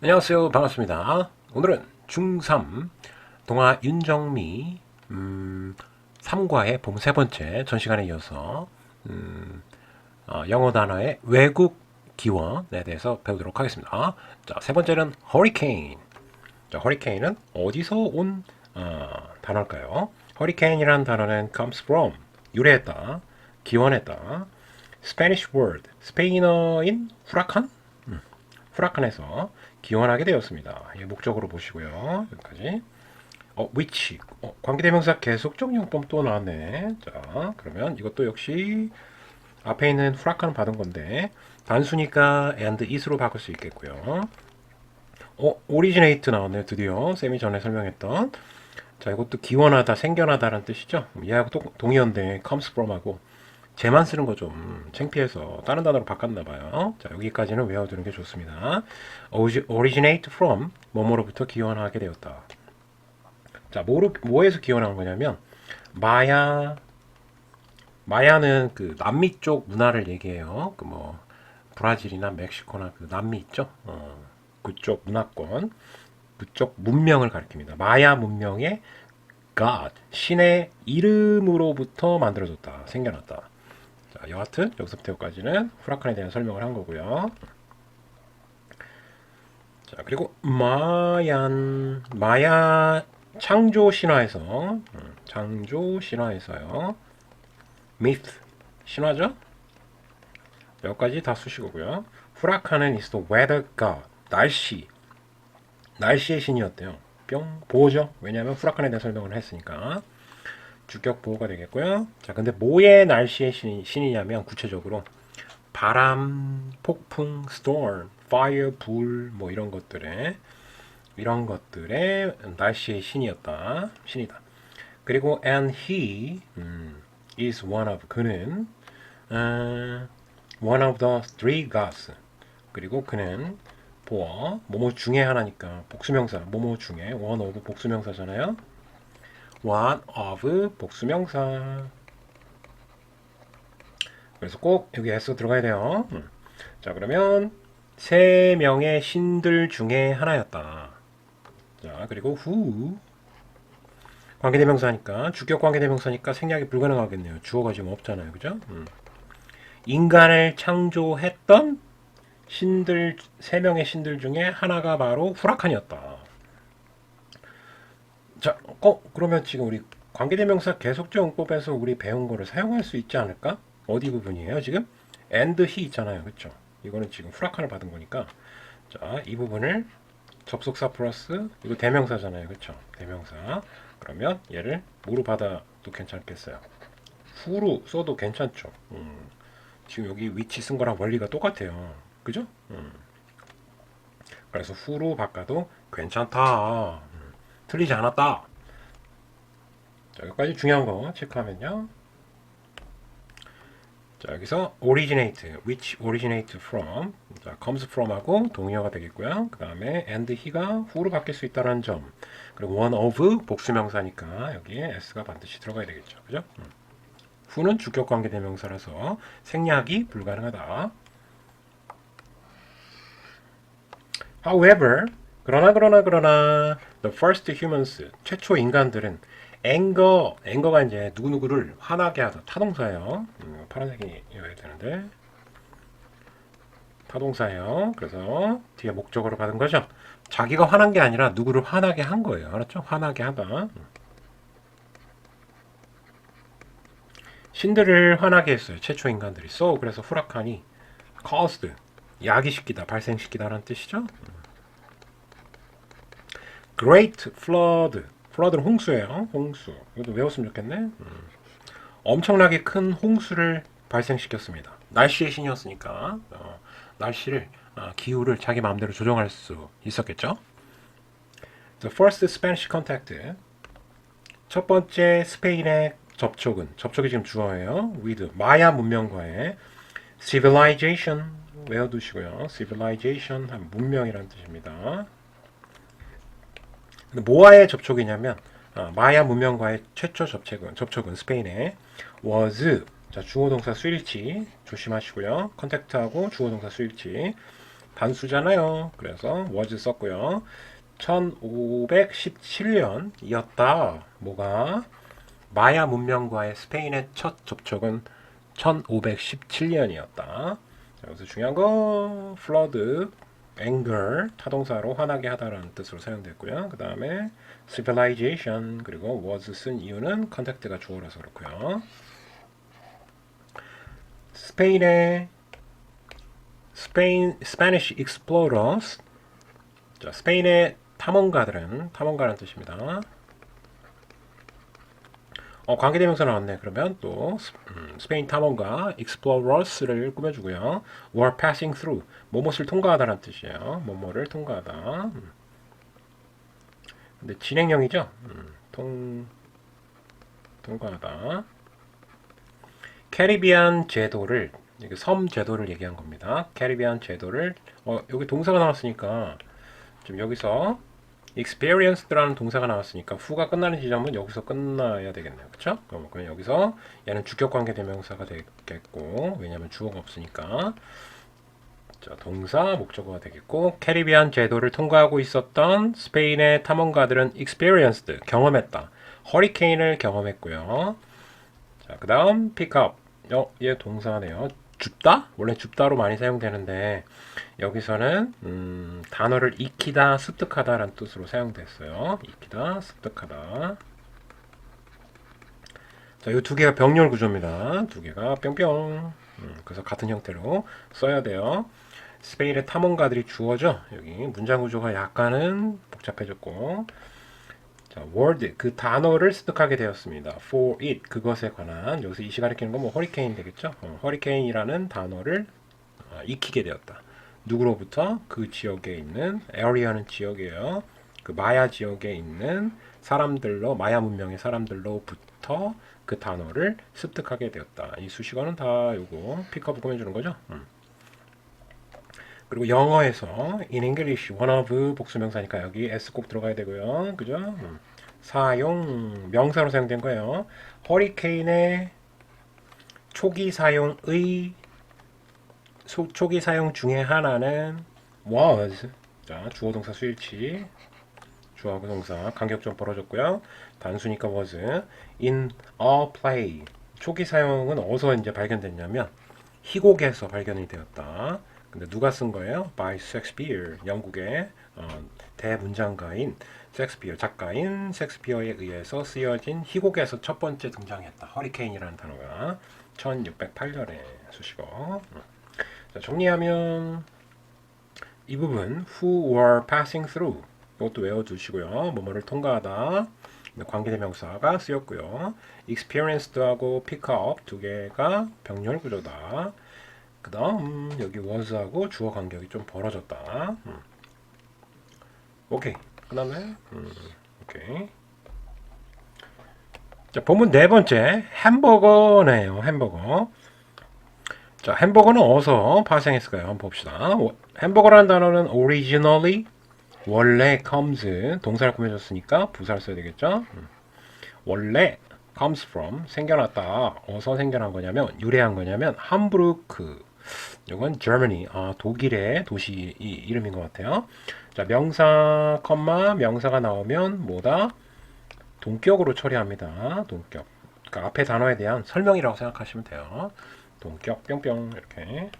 안녕하세요. 반갑습니다. 오늘은 중3 동아 윤정미 음, 3과의 봄 세 번째 전 시간에 이어서 음, 어, 영어 단어의 외국 기원에 대해서 배우도록 하겠습니다. 자, 세 번째는 허리케인. 자, 허리케인은 어디서 온 어, 단어일까요? 허리케인이라는 단어는 comes from 유래했다, 기원했다. Spanish word 스페인어인 후라칸 후라칸에서 기원하게 되었습니다. 이 목적으로 보시고요. 여기까지. 어, which. 어, 관계대명사 계속적 용법 또 나왔네. 자, 그러면 이것도 역시 앞에 있는 후라칸 받은 건데 단수니까 and is로 바꿀 수 있겠고요. 어, originate 나왔네요. 드디어 쌤이 전에 설명했던 자, 이것도 기원하다, 생겨나다라는 뜻이죠. 얘하고 또 동의어인데 comes from하고 쟤만 쓰는 거 좀 창피해서 다른 단어로 바꿨나 봐요. 자, 여기까지는 외워두는 게 좋습니다. Origi- originate from 뭐뭐로부터 기원하게 되었다. 자, 뭐로 뭐에서 기원한 거냐면 마야 마야는 그 남미 쪽 문화를 얘기해요. 그 뭐 브라질이나 멕시코나 그 남미 있죠. 어, 그쪽 문화권, 그쪽 문명을 가리킵니다. 마야 문명의 God 신의 이름으로부터 만들어졌다, 생겨났다. 자, 여하튼 여기서부터 여기까지는 후라칸에 대한 설명을 한 거고요. 자, 그리고 마얀 마야 창조 신화에서 음, 창조 신화에서요. myth 신화죠? 여기까지 다 쓰시고요. 후라칸은 is the weather god 날씨 날씨의 신이었대요. 뿅 보호죠. 왜냐하면 후라칸에 대한 설명을 했으니까. 주격 보호가 되겠고요. 자, 근데 뭐의 날씨의 신, 신이 냐면 구체적으로 바람, 폭풍, storm, fire, 불, 뭐 이런 것들의 이런 것들의 날씨의 신이었다. 신이다. 그리고 and he 음, is one of 그는 어, one of the three gods. 그리고 그는 보어 뭐뭐 중에 하나니까 복수명사 뭐뭐 중에 one of 복수명사잖아요. One of 복수명사. 그래서 꼭 여기 s 들어가야 돼요. 음. 자 그러면 세 명의 신들 중에 하나였다. 자 그리고 who 관계대명사니까 주격 관계대명사니까 생략이 불가능하겠네요. 주어가 지금 없잖아요, 그죠? 음. 인간을 창조했던 신들 세 명의 신들 중에 하나가 바로 후라칸이었다. 자, 어, 그러면 지금 우리 관계대명사 계속적 용법에서 우리 배운 거를 사용할 수 있지 않을까? 어디 부분이에요, 지금? and he 있잖아요. 그렇죠? 이거는 지금 후라칸을 받은 거니까 자, 이 부분을 접속사 플러스 이거 대명사잖아요. 그렇죠? 대명사. 그러면 얘를 뭐로 받아도 괜찮겠어요. 후로 써도 괜찮죠. 음. 지금 여기 위치 쓴 거랑 원리가 똑같아요. 그죠? 음. 그래서 후로 바꿔도 괜찮다. 음. 틀리지 않았다. 자, 여기까지 중요한 거 체크하면요. 자, 여기서 originate, which originate from, 자, comes from하고 동의어가 되겠고요. 그 다음에 and he가 who로 바뀔 수 있다는 점. 그리고 one of 복수명사니까 여기에 s가 반드시 들어가야 되겠죠. 그죠? 음. who는 주격 관계 대명사라서 생략이 불가능하다. However, 그러나 그러나 그러나 the first humans 최초 인간들은 anger, anger가 이제 누구 누구를 화나게 하다 타동사예요. 음, 파란색이어야 되는데 타동사예요. 그래서 뒤에 목적으로 받은 거죠. 자기가 화난 게 아니라 누구를 화나게 한 거예요. 알았죠? 화나게 하다. 음. 신들을 화나게 했어요. 최초 인간들이. So 그래서 후라칸이 caused 야기시키다, 발생시키다라는 뜻이죠. Great flood. flood는 홍수예요. 홍수. 이것도 외웠으면 좋겠네. 음. 엄청나게 큰 홍수를 발생시켰습니다. 날씨의 신이었으니까 어, 날씨를 어, 기후를 자기 마음대로 조정할 수 있었겠죠. The first Spanish contact. 첫 번째 스페인의 접촉은 접촉이 지금 주어예요. with 마야 문명과의 civilization 외워두시고요. civilization 한 문명이라는 뜻입니다. 뭐와의 접촉이냐면 아, 마야 문명과의 최초 접촉은 접촉은 스페인의 was 자 주어 동사 수일치 조심하시고요. 컨택트하고 주어 동사 수일치 단수잖아요. 그래서 was 썼고요. 1517년이었다. 뭐가 마야 문명과의 스페인의 첫 접촉은 1517년이었다. 여기서 중요한 거 flood, anger 타동사로 화나게 하다라는 뜻으로 사용됐고요. 그 다음에 civilization 그리고 was 쓴 이유는 contact가 주어라서 그렇고요. 스페인의 스페인 스페니쉬 explorers 자, 스페인의 탐험가들은 탐험가라는 뜻입니다. 어, 관계대명사 나왔네. 그러면 또 스, 음, 스페인 탐험가 explorers를 꾸며주고요. were passing through 뭐뭇을 통과하다라는 뜻이에요. 뭐뭐를 통과하다. 음. 근데 진행형이죠. 음, 통 통과하다. 캐리비안 제도를 이게 섬 제도를 얘기한 겁니다. 캐리비안 제도를 어, 여기 동사가 나왔으니까 좀 여기서 experienced라는 동사가 나왔으니까 후가 끝나는 지점은 여기서 끝나야 되겠네요. 그렇죠? 그럼 그럼 여기서 얘는 주격 관계 대명사가 되겠고 왜냐하면 주어가 없으니까 자, 동사 목적어가 되겠고 캐리비안 제도를 통과하고 있었던 스페인의 탐험가들은 experienced 경험했다. 허리케인을 경험했고요. 자, 그다음 pick up. 어, 얘 동사네요. 줍다? 원래 줍다로 많이 사용되는데 여기서는 음, 단어를 익히다, 습득하다라는 뜻으로 사용됐어요. 익히다, 습득하다. 자, 이 두 개가 병렬 구조입니다. 두 개가 뿅뿅. 음, 그래서 같은 형태로 써야 돼요. 스페인의 탐험가들이 주어져. 여기 문장 구조가 약간은 복잡해졌고. 자, word 그 단어를 습득하게 되었습니다. for it 그것에 관한 여기서 이 시간에 끼는 건뭐 허리케인 되겠죠? 어, 허리케인이라는 단어를 어, 익히게 되었다. 누구로부터 그 지역에 있는 area는 지역이에요. 그 마야 지역에 있는 사람들로 마야 문명의 사람들로부터 그 단어를 습득하게 되었다. 이 수식어는 다 요거 픽업 꾸며주는 거죠. 음. 그리고 영어에서 in English one of 복수명사니까 여기 s 꼭 들어가야 되고요. 그죠? 음. 사용 명사로 사용된 거예요. 허리케인의 초기 사용의 소, 초기 사용 중에 하나는 was 자 주어 동사 수일치 주어하고 동사 간격 좀 벌어졌고요. 단수니까 was in a play 초기 사용은 어디서 이제 발견됐냐면 희곡에서 발견이 되었다. 근데 누가 쓴 거예요? By Shakespeare. 영국의 어, 대문장가인 섹스피어 작가인 섹스피어에 의해서 쓰여진 희곡에서 첫 번째 등장했다. 허리케인이라는 단어가 1608년에 수식어. 자, 정리하면 이 부분 who were passing through 이것도 외워두시고요. 뭐뭐를 통과하다 관계대명사가 쓰였고요. experienced하고 pick up 두 개가 병렬 구조다. 그 다음 여기 was하고 주어 간격이 좀 벌어졌다. 음. 오케이 끝났네. 음, 오케이. 자 본문 네 번째 햄버거네요. 햄버거. 자 햄버거는 어디서 파생했을까요? 한번 봅시다. 오, 햄버거라는 단어는 originally 원래 comes 동사를 꾸며줬으니까 부사를 써야 되겠죠. 음. 원래 comes from 생겨났다. 어디서 생겨난 거냐면 유래한 거냐면 함부르크 이건 Germany, 아, 독일의 도시 이 름인 것 같아요. 자, 명사, 컴마, 명사가 나오면 뭐다? 동격으로 처리합니다. 동격. 그러니까 앞에 단어에 대한 설명이라고 생각하시면 돼요. 동격, 뿅뿅, 이렇게.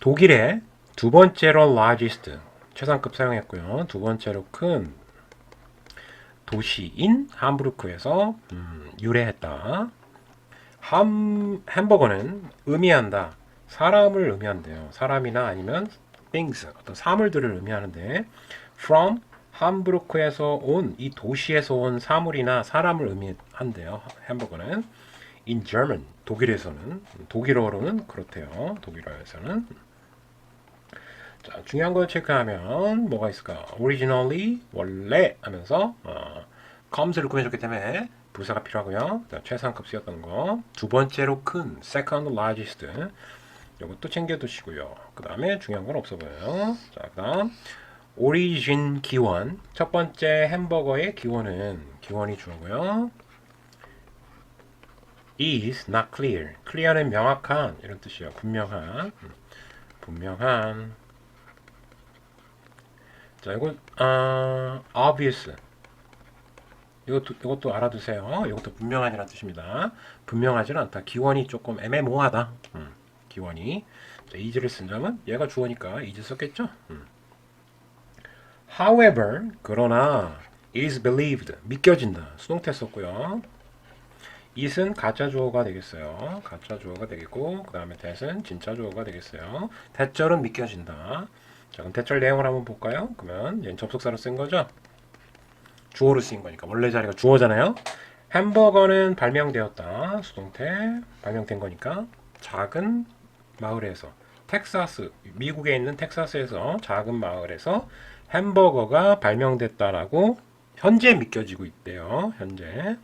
독일의 두 번째로 largest, 최상급 사용했고요. 두 번째로 큰 도시인 함부르크에서 음, 유래했다. 함 햄버거는 의미한다. 사람을 의미한대요. 사람이나 아니면 things 어떤 사물들을 의미하는데 from 함부르크에서 온 이 도시에서 온 사물이나 사람을 의미한대요. 햄버거는 in German 독일에서는 독일어로는 그렇대요. 독일어에서는 자 중요한 걸 체크하면 뭐가 있을까? originally 원래 하면서 어, comes를 꾸며줬기 때문에 부사가 필요하고요. 최상급 쓰였던 거. 두 번째로 큰 second largest. 이것도 챙겨두시고요. 그 다음에 중요한 건 없어 보여요. 자, 그 다음 origin 기원. 첫 번째 햄버거의 기원은 기원이 주어고요. is not clear. clear는 명확한 이런 뜻이에요. 분명한. 분명한. 자, 이거 아, obvious. 이것도 이것도 알아두세요. 이것도 분명한이라는 뜻입니다. 분명하지는 않다. 기원이 조금 애매모호하다. 음, 기원이. 자, is를 쓴 점은 얘가 주어니까 is 썼겠죠. 음. However, 그러나 is believed 믿겨진다. 수동태 썼고요. it은 가짜 주어가 되겠어요. 가짜 주어가 되겠고 그 다음에 that은 진짜 주어가 되겠어요. 대절은 믿겨진다. 자, 그럼 대절 내용을 한번 볼까요? 그러면 얘는 접속사로 쓴 거죠. 주어로 쓰인 거니까. 원래 자리가 주어잖아요. 햄버거는 발명되었다. 수동태. 발명된 거니까. 작은 마을에서. 텍사스. 미국에 있는 텍사스에서 작은 마을에서 햄버거가 발명됐다라고 현재 믿겨지고 있대요. 현재.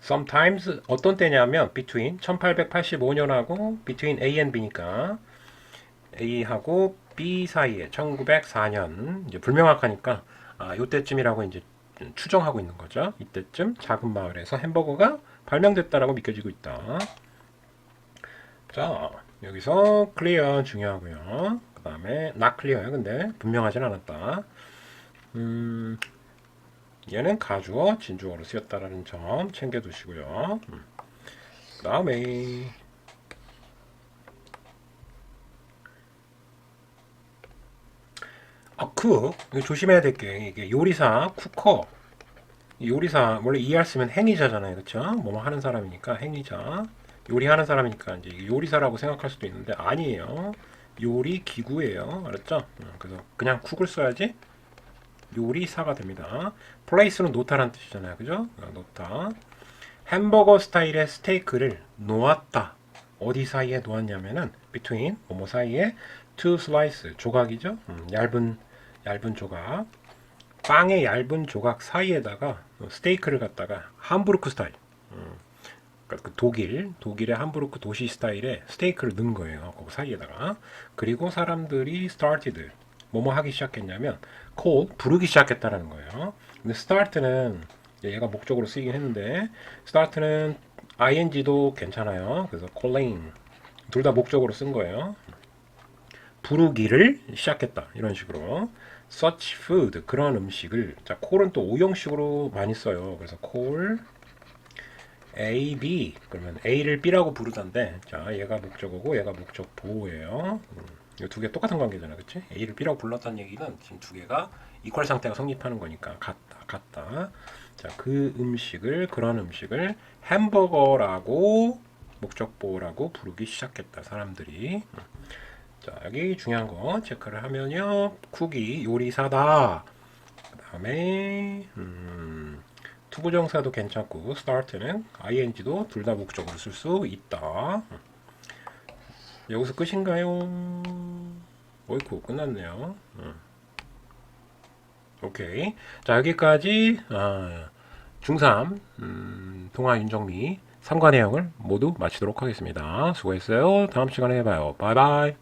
Sometimes 어떤 때냐면 between 1885년하고 between A and B니까. A하고 B 사이에 1904년. 이제 불명확하니까. 아, 요때쯤이라고 이제 추정하고 있는 거죠. 이때쯤 작은 마을에서 햄버거가 발명됐다라고 믿겨지고 있다. 자, 여기서 clear 중요하고요. 그 다음에 not clear요. 근데 분명하진 않았다. 음, 얘는 가주어, 진주어로 쓰였다라는 점 챙겨두시고요. 음. 그 다음에 아, 쿡. 이거 조심해야 될 게 이게 요리사, 쿠커. 이 요리사 원래 ER 쓰면 행위자잖아요. 그렇죠? 뭐뭐 하는 사람이니까 행위자. 요리하는 사람이니까 이제 요리사라고 생각할 수도 있는데 아니에요. 요리 기구예요. 알았죠? 음, 그래서 그냥 쿡을 써야지 요리사가 됩니다. 플레이스는 놓다라는 뜻이잖아요. 그죠? 어, 놓다. 햄버거 스타일의 스테이크를 놓았다. 어디 사이에 놓았냐면은 between 뭐뭐 사이에 two slice 조각이죠. 음, 얇은 얇은 조각. 빵의 얇은 조각 사이에다가 스테이크를 갖다가 함부르크 스타일. 음, 그러니까 그 독일 독일의 함부르크 도시 스타일의 스테이크를 넣은 거예요. 그 사이에다가. 그리고 사람들이 started 뭐뭐 하기 시작했냐면 call 부르기 시작했다라는 거예요. 근데 start는 얘가 목적으로 쓰이긴 했는데 start는 ing도 괜찮아요. 그래서 calling 둘 다 목적으로 쓴 거예요. 부르기를 시작했다 이런 식으로 such food 그런 음식을 자 call은 또 오형식으로 많이 써요. 그래서 call A, B 그러면 A를 B라고 부르던데 자 얘가 목적어고 얘가 목적 보호예요. 음, 이두 개 똑같은 관계잖아, 그렇지? A를 B라고 불렀다는 얘기는 지금 두 개가 이퀄 상태가 성립하는 거니까 같다, 같다. 자, 그 음식을 그런 음식을 햄버거라고 목적 보호라고 부르기 시작했다 사람들이. 음. 자, 여기 중요한 거 체크를 하면요, 쿡이 요리사다. 그 다음에 음, 투부정사도 괜찮고 start는 ing도 둘 다 목적으로 쓸 수 있다. 여기서 끝인가요? 어이쿠 끝났네요. 음. 오케이. 자 여기까지 아, 중3 음, 동아 윤정미 3과 내용을 모두 마치도록 하겠습니다. 수고했어요. 다음 시간에 봐요. 바이바이.